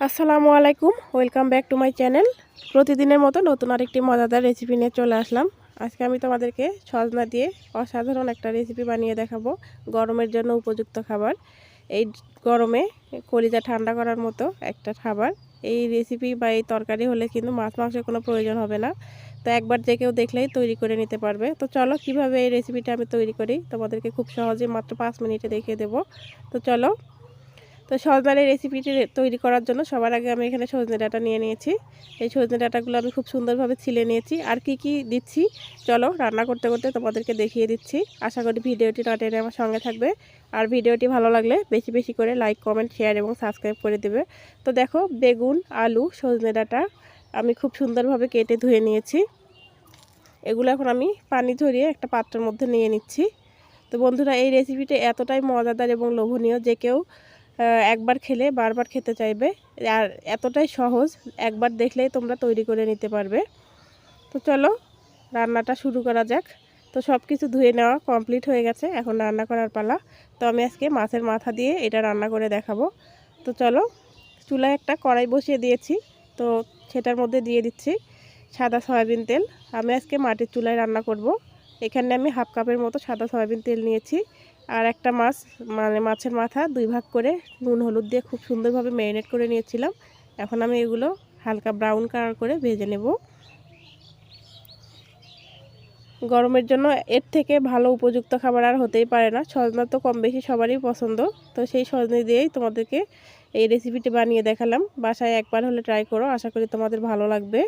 আসসালামু আলাইকুম welcome back to my channel প্রতিদিনের মতো নতুন আরেকটি মজাদার রেসিপি নিয়ে চলে আসলাম। আজকে আমি তোমাদেরকে সজনা দিয়ে অসাধারণ একটা রেসিপি বানিয়ে দেখাবো গরমের জন্য উপযুক্ত খাবার। এই গরমে কলিজা ঠান্ডা করার মতো একটা খাবার। এই রেসিপি বা এই তরকারি হলে কিন্তু মাছ মাংসের কোনো প্রয়োজন হবে না। তো একবার যে কেউ দেখলেই তৈরি করে নিতে পারবে। তো চলো, কীভাবে এই রেসিপিটা আমি তৈরি করি? তোমাদেরকে খুব সহজে মাত্র পাঁচ মিনিটে দেখিয়ে দেবো। তো চলো তো সজনার রেসিপিটি তৈরি করার জন্য সবার আগে আমি এখানে সজনে ডাটা নিয়ে নিয়েছি। এই সজনে ডাটাগুলো আমি খুব সুন্দরভাবে ছিলে নিয়েছি। আর কি কি দিচ্ছি? চলো রান্না করতে করতে তোমাদেরকে দেখিয়ে দিচ্ছি। আশা করি ভিডিওটি না টেনে আমার সঙ্গে থাকবে। আর ভিডিওটি ভালো লাগলে বেশি বেশি করে লাইক কমেন্ট শেয়ার এবং সাবস্ক্রাইব করে দেবে। তো দেখো, বেগুন, আলু, সজনে ডাটা আমি খুব সুন্দরভাবে কেটে ধুয়ে নিয়েছি। এগুলো এখন আমি পানি ঝরিয়ে একটা পাত্রের মধ্যে নিয়ে নিচ্ছি। তো বন্ধুরা, এই রেসিপিটা এতটাই মজাদার এবং লোভনীয় যে কেউ একবার খেলে বারবার খেতে চাইবে। আর এতটাই সহজ, একবার দেখলেই তোমরা তৈরি করে নিতে পারবে। তো চলো, রান্নাটা শুরু করা যাক। তো সব কিছু ধুয়ে নেওয়া কমপ্লিট হয়ে গেছে, এখন রান্না করার পালা। তো আমি আজকে মাছের মাথা দিয়ে এটা রান্না করে দেখাবো। তো চলো, চুলায় একটা কড়াই বসিয়ে দিয়েছি। তো সেটার মধ্যে দিয়ে দিচ্ছি সাদা সয়াবিন তেল। আমি আজকে মাটির চুলায় রান্না করব। এখানে আমি হাফ কাপের মতো সাদা সয়াবিন তেল নিয়েছি। আর একটা মাছ মানে মাছের মাথা দুই ভাগ করে নুন, হলুদ দিয়ে খুব সুন্দরভাবে ম্যারিনেট করে নিয়েছিলাম। এখন আমি এগুলো হালকা ব্রাউন কালার করে ভেজে নেব। গরমের জন্য এর থেকে ভালো উপযুক্ত খাবার আর হতেই পারে না। সজনা তো কম বেশি সবারই পছন্দ। তো সেই সজনে দিয়েই তোমাদেরকে এই রেসিপিটি বানিয়ে দেখালাম। বাসায় একবার হলে ট্রাই করো, আশা করি তোমাদের ভালো লাগবে।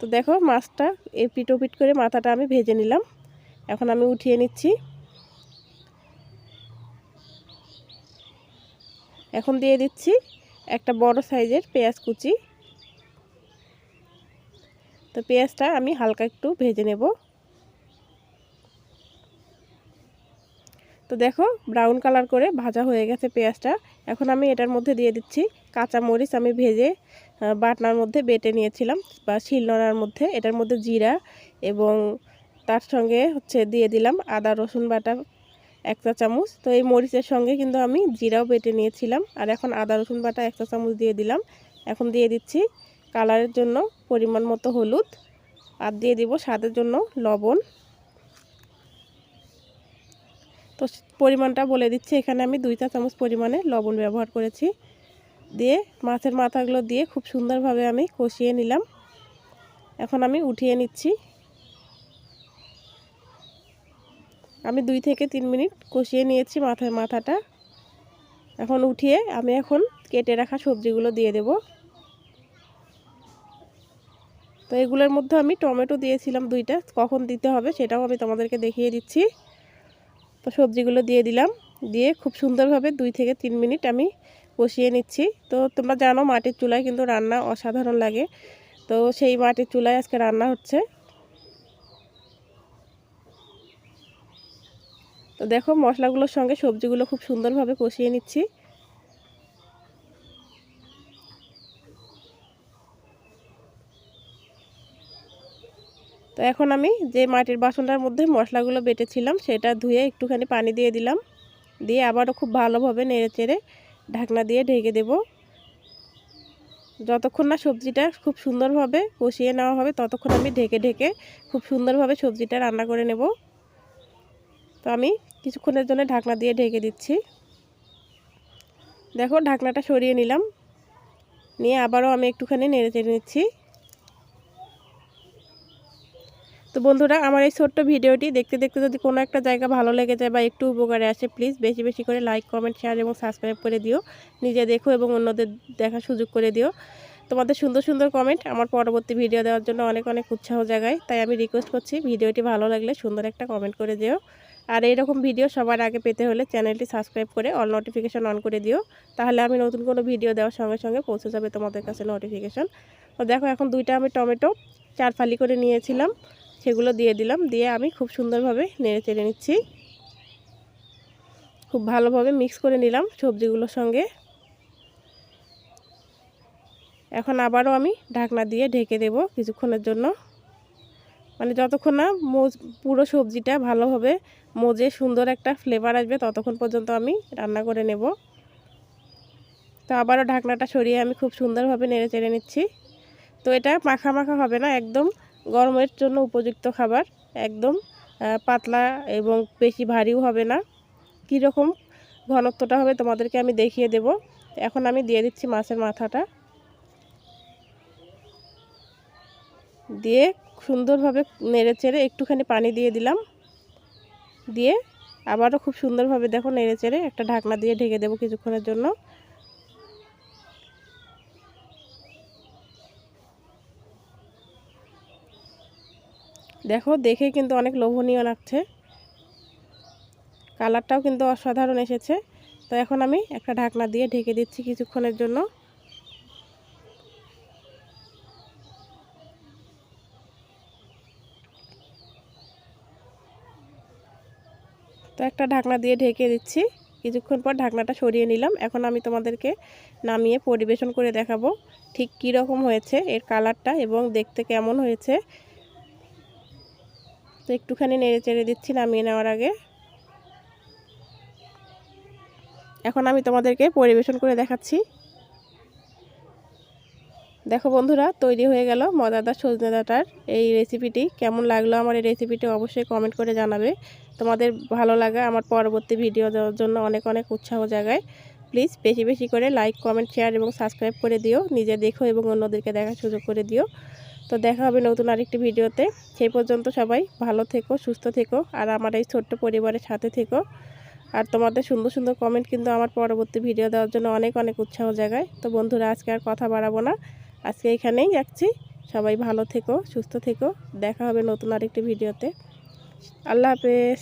তো দেখো মাছটা এই পিটো পিট করে মাথাটা আমি ভেজে নিলাম। এখন আমি উঠিয়ে নিচ্ছি। এখন দিয়ে দিচ্ছি একটা বড় সাইজের পেঁয়াজ কুচি। তো পেঁয়াজটা আমি হালকা একটু ভেজে নেব। তো দেখো ব্রাউন কালার করে ভাজা হয়ে গেছে পেঁয়াজটা। এখন আমি এটার মধ্যে দিয়ে দিচ্ছি কাঁচা মরিচ। আমি ভেজে বাটনার মধ্যে বেটে নিয়েছিলাম বা শিলনোড়ার মধ্যে। এটার মধ্যে জিরা এবং তার সঙ্গে হচ্ছে দিয়ে দিলাম আদা, রসুন বাটা এক চা চামচ। তো এই মরিচের সঙ্গে কিন্তু আমি জিরাও বেটে নিয়েছিলাম। আর এখন আদা, রসুন বাটা এক চা চামচ দিয়ে দিলাম। এখন দিয়ে দিচ্ছি কালারের জন্য পরিমাণ মতো হলুদ। আর দিয়ে দিব স্বাদের জন্য লবণ। তো পরিমাণটা বলে দিচ্ছি, এখানে আমি দুই চা চামচ পরিমাণে লবণ ব্যবহার করেছি। দিয়ে মাছের মাথাগুলো দিয়ে খুব সুন্দরভাবে আমি কষিয়ে নিলাম। এখন আমি উঠিয়ে নিচ্ছি। আমি দুই থেকে তিন মিনিট কষিয়ে নিয়েছি মাথায় মাথাটা। এখন উঠিয়ে আমি এখন কেটে রাখা সবজিগুলো দিয়ে দেব। তো এগুলোর মধ্যে আমি টমেটো দিয়েছিলাম দুইটা, কখন দিতে হবে সেটাও আমি তোমাদেরকে দেখিয়ে দিচ্ছি। তো সবজিগুলো দিয়ে দিলাম, দিয়ে খুব সুন্দরভাবে দুই থেকে তিন মিনিট আমি কষিয়ে নিচ্ছি। তো তোমরা জানো মাটির চুলায় কিন্তু রান্না অসাধারণ লাগে। তো সেই মাটির চুলায় আজকে রান্না হচ্ছে। তো দেখো মশলাগুলোর সঙ্গে সবজিগুলো খুব সুন্দরভাবে কষিয়ে নিচ্ছি। তো এখন আমি যে মাটির বাসনটার মধ্যে মশলাগুলো বেটেছিলাম, সেটা ধুয়ে একটুখানি পানি দিয়ে দিলাম। দিয়ে আবারও খুব ভালোভাবে নেড়ে চেড়ে ঢাকনা দিয়ে ঢেকে দেব। যতক্ষণ না সবজিটা খুব সুন্দরভাবে কষিয়ে নেওয়া হবে, ততক্ষণ আমি ঢেকে ঢেকে খুব সুন্দরভাবে সবজিটা রান্না করে নেব। তো আমি কিছুক্ষণের জন্য ঢাকনা দিয়ে ঢেকে দিচ্ছি। দেখো, ঢাকনাটা সরিয়ে নিলাম। নিয়ে আবারও আমি একটুখানি নেড়ে চেড়ে নিচ্ছি। তো বন্ধুরা, আমার এই ছোট্ট ভিডিওটি দেখতে দেখতে যদি কোনো একটা জায়গা ভালো লেগে যায় বা একটু উপকারে আসে প্লিজ বেশি বেশি করে লাইক কমেন্ট শেয়ার এবং সাবস্ক্রাইব করে দিও। নিজে দেখো এবং অন্যদের দেখার সুযোগ করে দিও। তোমাদের সুন্দর সুন্দর কমেন্ট আমার পরবর্তী ভিডিও দেওয়ার জন্য অনেক অনেক উৎসাহ জাগায়। তাই আমি রিকোয়েস্ট করছি, ভিডিওটি ভালো লাগলে সুন্দর একটা কমেন্ট করে দিও। আর এইরকম ভিডিও সবার আগে পেতে হলে চ্যানেলটি সাবস্ক্রাইব করে অল নোটিফিকেশান অন করে দিও। তাহলে আমি নতুন কোনো ভিডিও দেওয়ার সঙ্গে সঙ্গে পৌঁছে যাবে তোমাদের কাছে নোটিফিকেশান তো দেখো এখন দুইটা আমি টমেটো চার ফালি করে নিয়েছিলাম, সেগুলো দিয়ে দিলাম, দিয়ে আমি খুব সুন্দরভাবে নেড়ে চেড়ে নিচ্ছি। খুব ভালোভাবে মিক্স করে নিলাম সবজিগুলোর সঙ্গে। এখন আবারও আমি ঢাকনা দিয়ে ঢেকে দেব কিছুক্ষণের জন্য। মানে যতক্ষণ না মোজ, পুরো সবজিটা ভালোভাবে মোজে সুন্দর একটা ফ্লেভার আসবে, ততক্ষণ পর্যন্ত আমি রান্না করে নেব। তো আবারও ঢাকনাটা সরিয়ে আমি খুব সুন্দরভাবে নেড়ে চেড়ে নিচ্ছি। তো এটা মাখা মাখা হবে না, একদম গরমের জন্য উপযুক্ত খাবার, একদম পাতলা এবং বেশি ভারীও হবে না। কীরকম ঘনত্বটা হবে তোমাদেরকে আমি দেখিয়ে দেব। এখন আমি দিয়ে দিচ্ছি মাছের মাথাটা। দিয়ে সুন্দরভাবে নেড়ে চেড়ে একটুখানি পানি দিয়ে দিলাম। দিয়ে আবারও খুব সুন্দরভাবে দেখো নেড়ে চেড়ে একটা ঢাকনা দিয়ে ঢেকে দেবো কিছুক্ষণের জন্য। দেখো দেখে কিন্তু অনেক লোভনীয় লাগছে। কালারটাও কিন্তু অসাধারণ এসেছে। তো এখন আমি একটা ঢাকনা দিয়ে ঢেকে দিচ্ছি কিছুক্ষণের জন্য। তো একটা ঢাকনা দিয়ে ঢেকে দিচ্ছি। কিছুক্ষণ পর ঢাকনাটা সরিয়ে নিলাম। এখন আমি তোমাদেরকে নামিয়ে পরিবেশন করে দেখাবো ঠিক কী রকম হয়েছে, এর কালারটা এবং দেখতে কেমন হয়েছে। তো একটুখানি নেড়ে চেড়ে দিচ্ছি নামিয়ে নেওয়ার আগে। এখন আমি তোমাদেরকে পরিবেশন করে দেখাচ্ছি। দেখো বন্ধুরা, তৈরি হয়ে গেল মজাদার সজনে ডাঁটার এই রেসিপিটি কেমন লাগল আমার এই রেসিপিটি অবশ্যই কমেন্ট করে জানাবে। তোমাদের ভালো লাগা আমার পরবর্তী ভিডিও দেওয়ার জন্য অনেক অনেক উৎসাহ জাগায়। প্লিজ বেশি বেশি করে লাইক কমেন্ট শেয়ার এবং সাবস্ক্রাইব করে দিও। নিজে দেখো এবং অন্যদেরকে দেখার সুযোগ করে দিও। তো দেখা হবে নতুন আরেকটি ভিডিওতে সেই পর্যন্ত সবাই ভালো থেকো, সুস্থ থেকো আর আমার এই ছোট্ট পরিবারের সাথে থেকো। আর তোমাদের সুন্দর সুন্দর কমেন্ট কিন্তু আমার পরবর্তী ভিডিও দেওয়ার জন্য অনেক অনেক উৎসাহ জাগায়। তো বন্ধুরা, আজকে আর কথা বাড়াবো না। আজকে এখানেই যাচ্ছি। সবাই ভালো থেকো, সুস্থ থেকো। দেখা হবে নতুন আরেকটি ভিডিওতে। আল্লাহ হাফেজ।